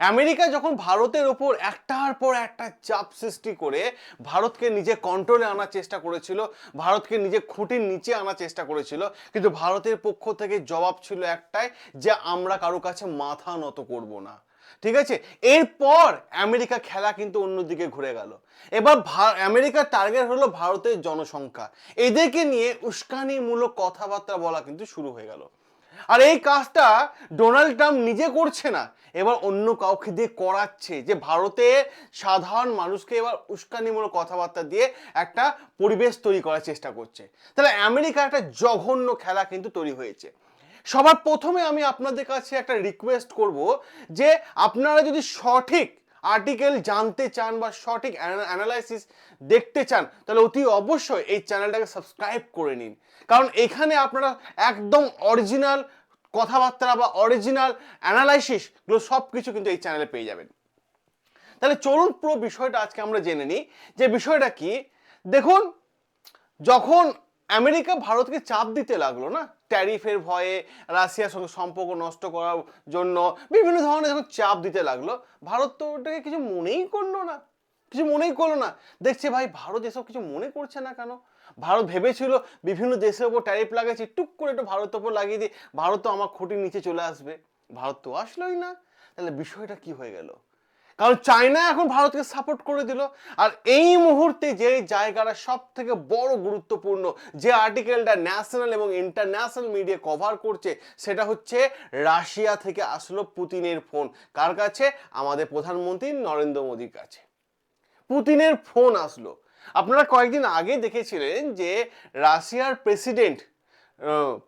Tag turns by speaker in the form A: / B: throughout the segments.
A: America যখন ভারতের ওপর একটার পর একটা চাপ সৃষ্টি করে ভারতকে নিজে কন্ট্রোলে আনার চেষ্টা করেছিল, ভারতকে নিজে খুঁটির নিচে আনার চেষ্টা করেছিল, কিন্তু ভারতের পক্ষ থেকে জবাব ছিল একটাই যে আমরা কারও কাছে মাথা নত করব না। ঠিক আছে? এরপর আমেরিকা খেলা কিন্তু অন্যদিকে ঘুরে গেল। এবার আমেরিকার টার্গেট হলো ভারতের জনসংখ্যা। এদেরকে নিয়ে উস্কানিমূলক কথাবার্তা বলা কিন্তু শুরু হয়ে গেল। আর এই কাজটা ডোনাল্ড ট্রাম্প নিজে করছে না। এবার অন্য কাউকে দিয়ে করাচ্ছে, যে ভারতে সাধারণ মানুষকে এবার উস্কানিমূলক কথাবার্তা দিয়ে একটা পরিবেশ তৈরি করার চেষ্টা করছে। তাহলে আমেরিকা একটা জঘন্য খেলা কিন্তু তৈরি হয়েছে। সবার প্রথমে আমি আপনাদের কাছে একটা রিকোয়েস্ট করব যে আপনারা যদি সঠিক আর্টিকেল জানতে চান বা সঠিক অ্যানালাইসিস দেখতে চান, তাহলে অতি অবশ্যই এই চ্যানেলটাকে সাবস্ক্রাইব করে নিন। কারণ এখানে আপনারা একদম অরিজিনাল কথাবার্তা বা অরিজিনাল অ্যানালাইসিসগুলো সব কিছু কিন্তু এই চ্যানেলে পেয়ে যাবেন। তাহলে চলুন পুরো বিষয়টা আজকে আমরা জেনে নিই, যে বিষয়টা কি? দেখুন, যখন আমেরিকা ভারতকে চাপ দিতে লাগল না ট্যারিফের ভয়ে রাশিয়ার সঙ্গে সম্পর্ক নষ্ট করার জন্য বিভিন্ন ধরনের যখন চাপ দিতে লাগল। ভারত তো ওটাকে কিছু মনেই করল না। কিছু মনেই করল না। দেখছে ভাই, ভারত এসব কিছু মনে করছে না কেন? ভারত ভেবেছিল বিভিন্ন দেশের ওপর ট্যারিফ লাগাচ্ছে, টুক করে একটু ভারতের ওপর লাগিয়ে দিই। ভারত তো আমার খুঁটির নিচে চলে আসবে। ভারত তো আসলোই না। তাহলে বিষয়টা কি হয়ে গেল? কারণ চায়না এখন ভারতকে সাপোর্ট করে দিল। আর এই মুহূর্তে যে জায়গাটা সব থেকে বড় গুরুত্বপূর্ণ, যে আর্টিকেলটা ন্যাশনাল এবং ইন্টারন্যাশনাল মিডিয়া কভার করছে, সেটা হচ্ছে রাশিয়া থেকে আসলো পুতিনের ফোন কার কাছে? আমাদের প্রধানমন্ত্রী নরেন্দ্র মোদীর কাছে। পুতিনের ফোন আসলো। আপনারা কয়েকদিন আগে দেখেছিলেন যে রাশিয়ার প্রেসিডেন্ট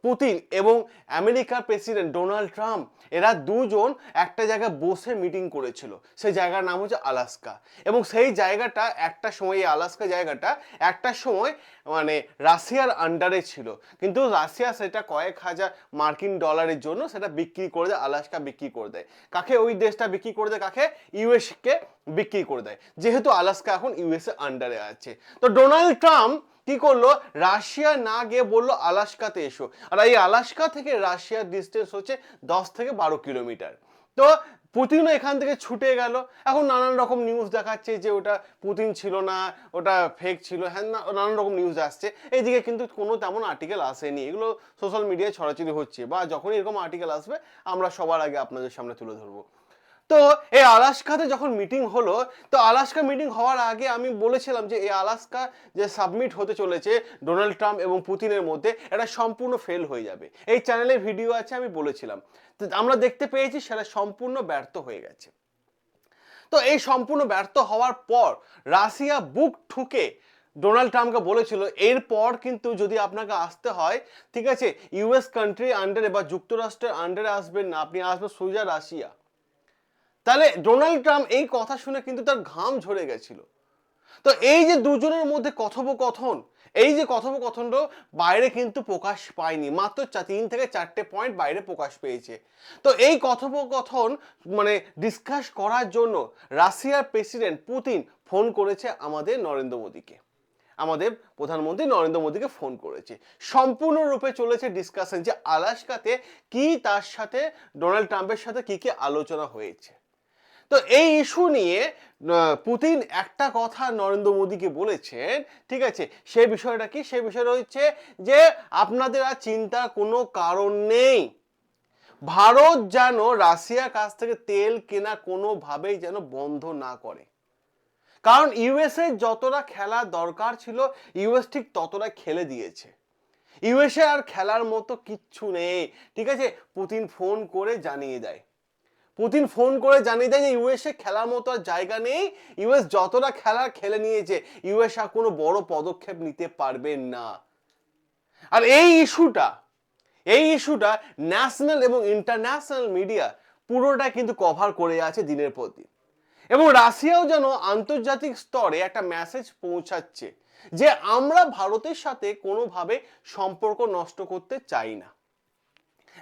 A: পুতিন এবং আমেরিকার প্রেসিডেন্ট ডোনাল্ড ট্রাম্প, এরা দুজন একটা জায়গায় বসে মিটিং করেছিল। সেই জায়গার নাম হচ্ছে আলাস্কা। এবং সেই জায়গাটা একটা সময়, এই আলাস্কা জায়গাটা একটা সময় মানে রাশিয়ার আন্ডারে ছিল। কিন্তু রাশিয়া সেটা কয়েক হাজার মার্কিন ডলারের জন্য সেটা বিক্রি করে দেয়, আলাস্কা বিক্রি করে দেয়। কাকে ওই দেশটা বিক্রি করে দেয়? কাকে? ইউএসকে বিক্রি করে দেয়। যেহেতু আলাস্কা এখন ইউএসএ আন্ডারে আছে। তো ডোনাল্ড ট্রাম্প কি করল? রাশিয়া না গিয়ে বলল, আলাস্কাতে এসো। আর এই আলাস্কা থেকে রাশিয়ার ডিস্টেন্স হচ্ছে দশ থেকে বারো কিলোমিটার। তো পুতিনও এখান থেকে ছুটে গেল। এখন নানান রকম নিউজ দেখাচ্ছে যে ওটা পুতিন ছিল না, ওটা ফেক ছিল হ্যাঁ নানান রকম নিউজ আসছে। এইদিকে কিন্তু কোনো তেমন আর্টিকেল আসেনি। এগুলো সোশ্যাল মিডিয়ায় ছড়াছড়ি হচ্ছে বা যখন এরকম আর্টিকেল আসবে, আমরা সবার আগে আপনাদের সামনে তুলে ধরবো। তো এই আলাস্কাতে যখন মিটিং হলো, তো আলাস্কা মিটিং হওয়ার আগে আমি বলেছিলাম যে এই আলাস্কা যে সাবমিট হতে চলেছে ডোনাল্ড ট্রাম্প এবং পুতিনের মধ্যে, এটা সম্পূর্ণ ফেল হয়ে যাবে। এই চ্যানেলে ভিডিও আছে, আমি বলেছিলাম। তো আমরা দেখতে পেয়েছি সেটা সম্পূর্ণ ব্যর্থ হয়ে গেছে। তো এই সম্পূর্ণ ব্যর্থ হওয়ার পর রাশিয়া বুক ঠুকে ডোনাল্ড ট্রাম্পকে বলেছিল, এরপর কিন্তু যদি আপনাকে আসতে হয়, ঠিক আছে ইউএস কান্ট্রি আন্ডারে বা যুক্তরাষ্ট্রের আন্ডারে আসবেন না, আপনি আসবেন সোজা রাশিয়া। তাহলে ডোনাল্ড ট্রাম্প এই কথা শুনে কিন্তু তার ঘাম ঝরে গেছিল। তো এই যে দুজনের মধ্যে কথোপকথন, এই যে কথোপকথনটা বাইরে কিন্তু প্রকাশ পায়নি, মাত্র তিন থেকে চারটে পয়েন্ট বাইরে প্রকাশ পেয়েছে। তো এই কথোপকথন মানে ডিসকাস করার জন্য রাশিয়ার প্রেসিডেন্ট পুতিন ফোন করেছে আমাদের নরেন্দ্র মোদীকে। আমাদের প্রধানমন্ত্রী নরেন্দ্র মোদীকে ফোন করেছে। সম্পূর্ণরূপে চলেছে ডিসকাশন যে আলাস্কাতে কি তার সাথে, ডোনাল্ড ট্রাম্পের সাথে কি কি আলোচনা হয়েছে। তো এই ইস্যু নিয়ে পুতিন একটা কথা নরেন্দ্র মোদীকে বলেছেন, ঠিক আছে? সে বিষয়টা কি? সে বিষয়টা হচ্ছে যে আপনাদের আর চিন্তার কোনো কারণ নেই। ভারত যেন রাশিয়ার কাছ থেকে তেল কেনা কোনোভাবেই যেন বন্ধ না করে। কারণ ইউএসএ যতটা খেলা দরকার ছিল, ইউএস ঠিক ততটা খেলে দিয়েছে। ইউএসএ আর খেলার মতো কিচ্ছু নেই, ঠিক আছে? পুতিন ফোন করে জানিয়ে দেয়। পুতিন ফোন করে জানিয়ে দেয় যে ইউএসএ খেলার মতো আর জায়গা নেই। ইউএস যতটা খেলা খেলে নিয়েছে, ইউএস আর কোনো বড় পদক্ষেপ নিতে পারবে না। আর এই ইস্যুটা এই ইস্যুটা ন্যাশনাল এবং ইন্টারন্যাশনাল মিডিয়া পুরোটা কিন্তু কভার করে আছে দিনের পর দিন। এবং রাশিয়াও যেন আন্তর্জাতিক স্তরে একটা মেসেজ পৌঁছাচ্ছে যে আমরা ভারতের সাথে কোনোভাবে সম্পর্ক নষ্ট করতে চাই না।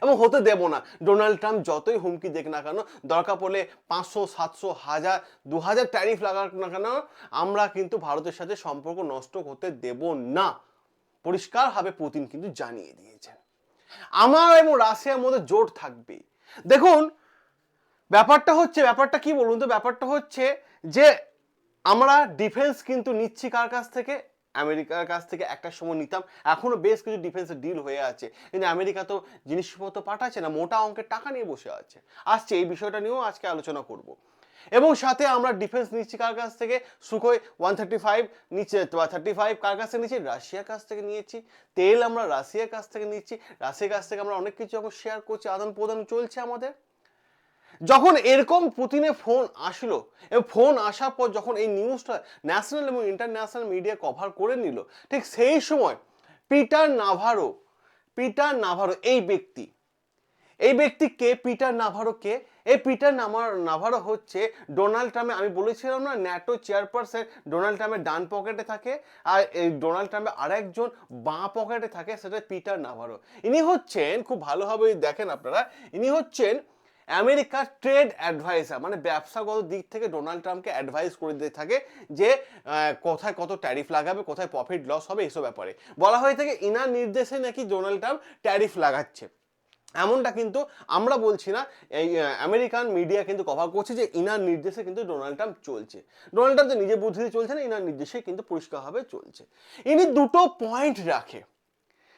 A: এবং হতে দেব না। ডোনাল্ড ট্রাম্প যতই হুমকি দেখ না কেন, দরকার পড়লে পাঁচশো, সাতশো, হাজার, দু হাজার ট্যারিফ লাগাক না কেন, আমরা কিন্তু ভারতের সাথে সম্পর্ক নষ্ট করতে দেব না। পরিষ্কারভাবে পুতিন কিন্তু জানিয়ে দিয়েছেন। আমার এবং রাশিয়ার মধ্যে জোট থাকবে। দেখুন, ব্যাপারটা হচ্ছে, ব্যাপারটা কি বলুন তো? ব্যাপারটা হচ্ছে যে, আমরা ডিফেন্স কিন্তু নিচ্ছি কার কাছ থেকে? আমেরিকার কাছ থেকে একটা সময় নিতাম। এখনও বেশ কিছু ডিফেন্সের ডিল হয়ে আছে। কিন্তু আমেরিকা তো জিনিসপত্র পাঠাচ্ছে না, মোটা অঙ্কের টাকা নিয়ে বসে আছে। আসছে এই বিষয়টা নিয়েও আজকে আলোচনা করব। এবং সাথে আমরা ডিফেন্স নিচ্ছি কার কাছ থেকে? সুখোই ওয়ান থার্টি ফাইভ নিচে থার্টি ফাইভ কার কাছ থেকে নিচ্ছি? রাশিয়ার কাছ থেকে নিয়েছি। তেল আমরা রাশিয়ার কাছ থেকে নিচ্ছি। রাশিয়ার কাছ থেকে আমরা অনেক কিছু এখন শেয়ার করছি। আদান প্রদান চলছে আমাদের। যখন এরকম পুতিনের ফোন আসলো, এবং ফোন আসার পর যখন এই নিউজটা ন্যাশনাল এবং ইন্টারন্যাশনাল মিডিয়া কভার করে নিল, ঠিক সেই সময় পিটার নাভারো পিটার নাভারো, এই ব্যক্তি এই ব্যক্তি কে? পিটার নাভারো কে? এই পিটার নামার, নাভারো হচ্ছে ডোনাল্ড ট্রাম্পে আমি বলেছিলাম না, ন্যাটো চেয়ারপারসন ডোনাল্ড ট্রাম্পের ডান পকেটে থাকে, আর এই ডোনাল্ড ট্রাম্পের আরেকজন বাঁ পকেটে থাকে, সেটা পিটার নাভারো। ইনি হচ্ছেন, খুব ভালোভাবে দেখেন আপনারা, ইনি হচ্ছেন আমেরিকার ট্রেড অ্যাডভাইসার মানে ব্যবসাগত দিক থেকে ডোনাল্ড ট্রাম্পকে অ্যাডভাইস করে দিয়ে থাকে যে কোথায় কত ট্যারিফ লাগাবে, কোথায় প্রফিট লস হবে এইসব ব্যাপারে। বলা হয়ে থাকে ইনার নির্দেশে নাকি ডোনাল্ড ট্রাম্প ট্যারিফ লাগাচ্ছে। এমনটা কিন্তু আমরা বলছি না, এই আমেরিকান মিডিয়া কিন্তু কভার করছে যে ইনার নির্দেশে কিন্তু ডোনাল্ড ট্রাম্প চলছে। ডোনাল্ড ট্রাম্প তো নিজের বুদ্ধিতে চলছে না, ইনার নির্দেশে কিন্তু পরিষ্কারভাবে চলছে। ইনি দুটো পয়েন্ট রাখে।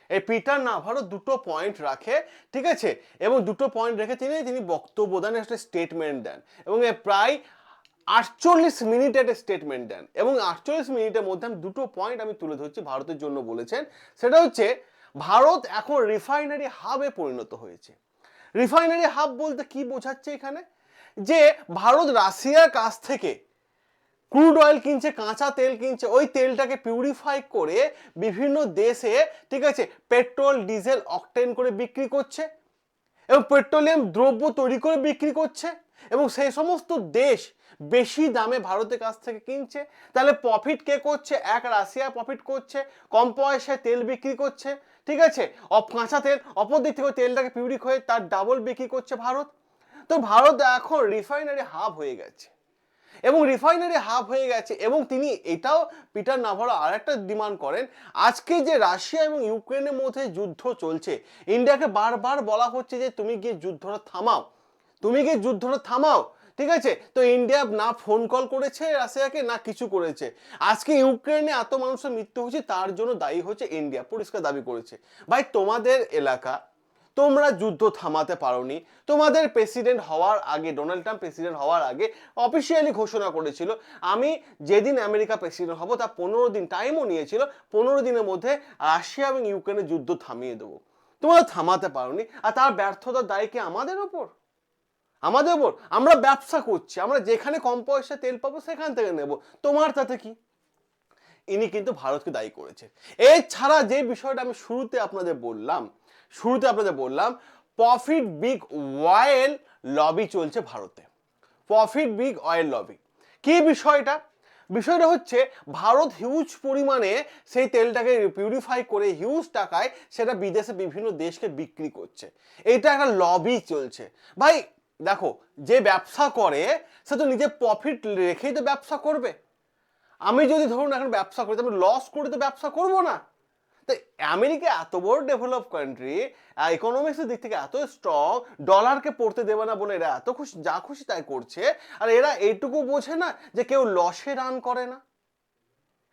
A: এই পিটার নাভারও দুটো পয়েন্ট রাখে, ঠিক আছে? এবং দুটো পয়েন্ট রেখে তিনি তিনি বক্তব্য দেন, একটা স্টেটমেন্ট দেন। এবং প্রায় আটচল্লিশ মিনিট একটা স্টেটমেন্ট দেন। এবং আটচল্লিশ মিনিটের মধ্যে আমি দুটো পয়েন্ট আমি তুলে ধরছি ভারতের জন্য বলেছেন। সেটা হচ্ছে, ভারত এখন রিফাইনারি হাবে পরিণত হয়েছে। রিফাইনারি হাব বলতে কি বোঝাচ্ছে এখানে? যে ভারত রাশিয়ার কাছ থেকে ক্রুড অয়েল কিনছে, কাঁচা তেল কিনছে, ওই তেলটাকে পিউরিফাই করে বিভিন্ন দেশে, ঠিক আছে, পেট্রোল, ডিজেল অকটেন করে বিক্রি করছে এবং পেট্রোলিয়াম দ্রব্য তৈরি করে বিক্রি করছে এবং সেই সমস্ত দেশ বেশি দামে ভারতের কাছ থেকে কিনছে। তাহলে প্রফিট কে করছে? এক, রাশিয়া প্রফিট করছে, কম পয়সায় তেল বিক্রি করছে, ঠিক আছে? কাঁচা তেল অপর দিক থেকে তেলটাকে পিউরিক হয়ে তার ডাবল বিক্রি করছে ভারত। তো ভারত এখন রিফাইনারি হাব হয়ে গেছে। এবং রিফাইনারি হাব হয়ে গেছে এবং তিনি এটাও পিটার নাভারো আর একটা ডিমান্ড করেন। আজকে যে রাশিয়া এবং ইউক্রেনের মধ্যে যুদ্ধ চলছে, ইন্ডিয়াকে বারবার বলা হচ্ছে যে তুমি গিয়ে যুদ্ধটা থামাও। তুমি গিয়ে যুদ্ধটা থামাও, ঠিক আছে? তো ইন্ডিয়া না ফোন কল করেছে রাশিয়াকে, না কিছু করেছে। আজকে ইউক্রেনে এত মানুষের মৃত্যু হচ্ছে তার জন্য দায়ী হচ্ছে ইন্ডিয়া, পরিষ্কার দাবি করেছে। ভাই, তোমাদের এলাকা তোমরা যুদ্ধ থামাতে পারোনি। তোমাদের প্রেসিডেন্ট হওয়ার আগে, ডোনাল্ড ট্রাম্প প্রেসিডেন্ট হওয়ার আগে অফিসিয়ালি ঘোষণা করেছিল, আমি যেদিন আমেরিকা প্রেসিডেন্ট হব, তার পনেরো দিন টাইমও নিয়েছিল, পনেরো দিনের মধ্যে রাশিয়া এবং ইউক্রেনের যুদ্ধ থামিয়ে দেবো। তোমরা থামাতে পারোনি, আর তার ব্যর্থতার দায় কি আমাদের ওপর? আমাদের ওপর। আমরা ব্যবসা করছি, আমরা যেখানে কম পয়সা তেল পাবো, সেখান থেকে নেব। তোমার তাতে কি? ইনি কিন্তু ভারতকে দায়ী করেছে। এছাড়া যে বিষয়টা আমি শুরুতে আপনাদের বললাম শুরুতে আপনাদের বললাম প্রফিট বিগ অয়েল লবি চলছে ভারতে। প্রফিট বিগ অয়েল লবি কি বিষয়টা? বিষয়টা হচ্ছে, ভারত হিউজ পরিমাণে সেই তেলটাকে পিউরিফাই করে হিউজ টাকায় সেটা বিদেশে বিভিন্ন দেশকে বিক্রি করছে। এটা একটা লবি চলছে। ভাই, দেখো, যে ব্যবসা করে, সে তো নিজের প্রফিট রেখেই তো ব্যবসা করবে। আমি যদি ধরুন এখন ব্যবসা করি তো আমি লস করে তো ব্যবসা করব না। তো আমেরিকা এত বড় ডেভেলপ কান্ট্রি ইকোনমিক্সের দিক থেকে এত স্ট্রং ডলারকে পড়তে দেবে না বলে এরা এত খুশি, যা খুশি তাই করছে। আর এরা এইটুকু বোঝে না যে কেউ লসে রান করে না।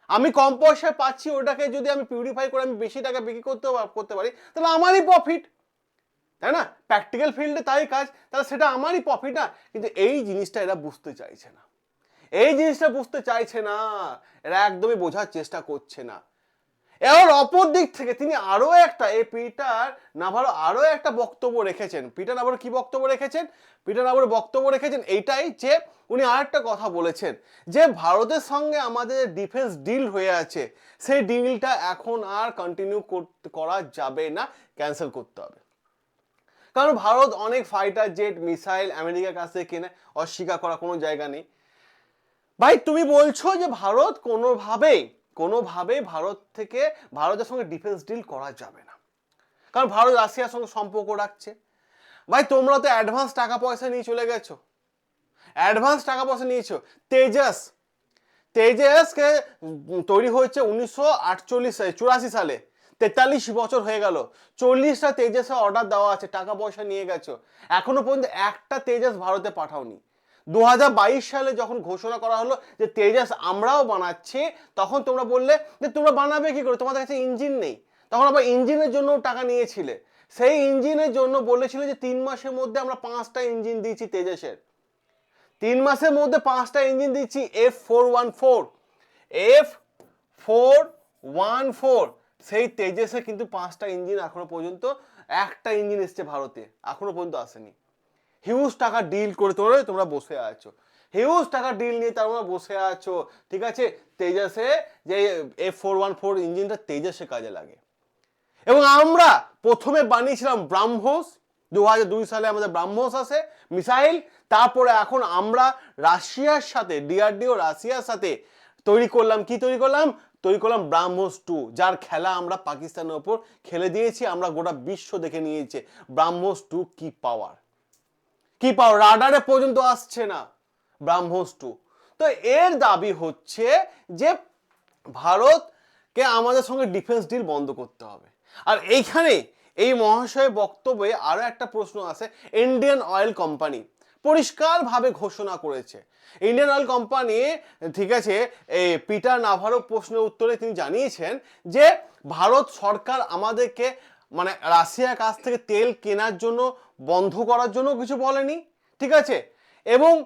A: আমি কম পয়সায় পাচ্ছি, ওটাকে যদি আমি পিউরিফাই করে আমি বেশি টাকা বিক্রি করতে করতে পারি, তাহলে আমারই প্রফিট তাই না? প্র্যাকটিক্যাল ফিল্ডে তাই কাজ, তাহলে সেটা আমারই প্রফিট না। কিন্তু এই জিনিসটা এরা বুঝতে চাইছে না। এই জিনিসটা বুঝতে চাইছে না, এরা একদমই বোঝার চেষ্টা করছে না। এবার অপর দিক থেকে তিনি আরও একটা, এই পিটার নাভারো আরও একটা বক্তব্য রেখেছেন। পিটার নাভারো কি বক্তব্য রেখেছেন? পিটার নাভারো বক্তব্য রেখেছেন এইটাই যে উনি আরেকটা কথা বলেছেন যে ভারতের সঙ্গে আমাদের ডিফেন্স ডিল হয়ে আছে, সেই ডিলটা এখন আর কন্টিনিউ করা যাবে না ক্যান্সেল করতে হবে। কারণ ভারত অনেক ফাইটার জেট মিসাইল আমেরিকার কাছ থেকে কেনে, অস্বীকার করা কোনো জায়গা নেই। ভাই, তুমি বলছো যে ভারত কোনোভাবেই কোনোভাবেই ভারত থেকে ভারতের সঙ্গে ডিফেন্স ডিল করা যাবে না। কারণ ভারত রাশিয়ার সঙ্গে সম্পর্ক রাখছে। ভাই, তোমরা তো অ্যাডভান্স টাকা পয়সা নিয়ে চলে গেছো। অ্যাডভান্স টাকা পয়সা নিয়েছো। তেজাস, তেজাসকে তৈরি হয়েছে উনিশশো আটচল্লিশ সালে, চুরাশি সালে। তেতাল্লিশ বছর হয়ে গেল। চল্লিশটা তেজাসের অর্ডার দেওয়া আছে, টাকা পয়সা নিয়ে গেছো। এখনও পর্যন্ত একটা তেজাস ভারতে পাঠাওনি। দু হাজার বাইশ সালে যখন ঘোষণা করা হলো যে তেজাস আমরাও বানাচ্ছি, তখন তোমরা বললে যে তোমরা বানাবে কি করে? তোমাদের কাছে ইঞ্জিন নেই। তখন আবার ইঞ্জিনের জন্য টাকা নিয়েছিলে। সেই ইঞ্জিনের জন্য বলেছিল যে তিন মাসের মধ্যে আমরা পাঁচটা ইঞ্জিন দিয়েছি তেজাসের। তিন মাসের মধ্যে পাঁচটা ইঞ্জিন দিচ্ছি F four one four. F four one four. সেই তেজসে কিন্তু পাঁচটা ইঞ্জিন এখনও পর্যন্ত, একটা ইঞ্জিন এসছে ভারতে, এখনও পর্যন্ত আসেনি। হিউজ টাকা ডিল করে তোমরা তোমরা বসে আছো। হিউজ টাকা ডিল নিয়ে তোমরা বসে আছো। ঠিক আছে? তেজাসে যে এফ ফোর ওয়ান ফোর ইঞ্জিনটা তেজাসে কাজে লাগে। এবং আমরা প্রথমে বানিয়েছিলাম ব্রাহ্মোস। দু হাজার দুই সালে আমাদের ব্রাহ্মোস আসে, মিসাইল। তারপরে এখন আমরা রাশিয়ার সাথে, ডিআরডিও রাশিয়ার সাথে তৈরি করলাম। কি তৈরি করলাম? তৈরি করলাম ব্রাহ্মোস টু, যার খেলা আমরা পাকিস্তানের ওপর খেলে দিয়েছি। আমরা গোটা বিশ্ব দেখে নিয়েছে ব্রাহ্মোস টু কি পাওয়ার কি পাও? রাডারে পর্যন্ত আসছে না ব্রাহ্মোস টু তো এর দাবি হচ্ছে যে ভারতকে আমাদের সঙ্গে ডিফেন্স ডিল বন্ধ করতে হবে। আর এইখানে এই মহাশয়ের বক্তব্যে আরও একটা প্রশ্ন আছে ইন্ডিয়ান অয়েল কোম্পানি পরিষ্কারভাবে ঘোষণা করেছে। ইন্ডিয়ান অয়েল কোম্পানি ঠিক আছে, এই পিটার নাভারো প্রশ্নের উত্তরে তিনি জানিয়েছেন যে, ভারত সরকার আমাদেরকে মানে রাশিয়ার কাছ থেকে তেল কেনার জন্য, বন্ধ করার জন্য কিছু বলেনি, ঠিক আছে? এবং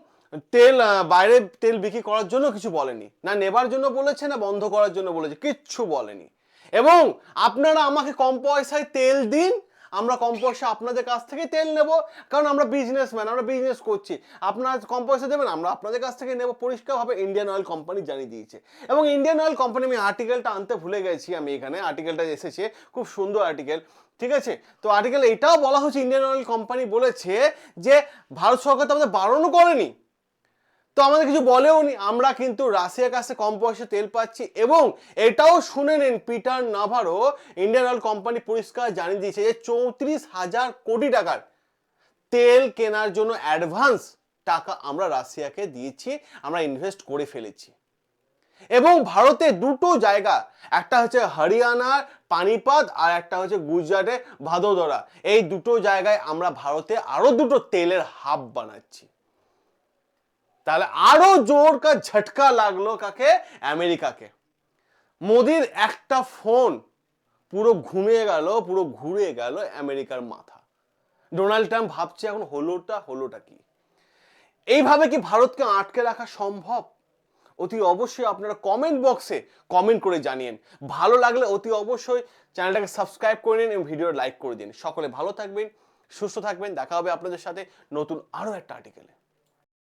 A: তেল বাইরে তেল বিক্রি করার জন্য কিছু বলেনি। না নেবার জন্য বলেছে, না বন্ধ করার জন্য বলেছে, কিচ্ছু বলেনি। এবং আপনারা আমাকে কম পয়সায় তেল দিন আমরা কম পয়সা আপনাদের কাছ থেকে তেল নেব, কারণ আমরা বিজনেসম্যান আমরা বিজনেস করছি। আপনারা কম পয়সা দেবেন, আমরা আপনাদের কাছ থেকে নেব। পরিষ্কারভাবে ইন্ডিয়ান অয়েল কোম্পানি জানিয়ে দিয়েছে। এবং ইন্ডিয়ান অয়েল কোম্পানি আমি আর্টিকেলটা আনতে ভুলে গেছি আমি এখানে। আর্টিকেলটা এসেছে, খুব সুন্দর আর্টিকেল ঠিক আছে? তো আর্টিকেল এটাও বলা হচ্ছে ইন্ডিয়ান অয়েল কোম্পানি বলেছে যে, ভারত সরকার তো আমাদের বারণও করেনি। তো আমাদের কিছু বলেও নি, আমরা কিন্তু রাশিয়ার কাছে কম পয়সা তেল পাচ্ছি এবং এটাও শুনে নিন, Peter Navarro Indian oil company পরিষ্কার জানিয়ে দিয়েছে যে চৌত্রিশ হাজার কোটি টাকার তেল কেনার জন্য অ্যাডভান্স টাকা আমরা রাশিয়াকে দিয়েছি, আমরা ইনভেস্ট করে ফেলেছি। এবং ভারতে দুটো জায়গা, একটা হচ্ছে হরিয়ানার পানিপাত আর একটা হচ্ছে গুজরাটে ভাদোদরা। এই দুটো জায়গায় আমরা ভারতে আরও দুটো তেলের হাব বানাচ্ছি। তাহলে আরও জোর কা ঝটকা লাগল কাকে? আমেরিকাকে। মোদির একটা ফোন পুরো ঘুমিয়ে গেল, পুরো ঘুরে গেল আমেরিকার মাথা। ডোনাল্ড ট্রাম্প ভাবছে এখন হলোটা হলোটা কি? এইভাবে কি ভারতকে আটকে রাখা সম্ভব? অতি অবশ্যই আপনারা কমেন্ট বক্সে কমেন্ট করে জানিয়েন। ভালো লাগলে অতি অবশ্যই চ্যানেলটাকে সাবস্ক্রাইব করে নিন এবং ভিডিও লাইক করে দিন। সকলে ভালো থাকবেন, সুস্থ থাকবেন। দেখা হবে আপনাদের সাথে নতুন আরও একটা আর্টিকেলে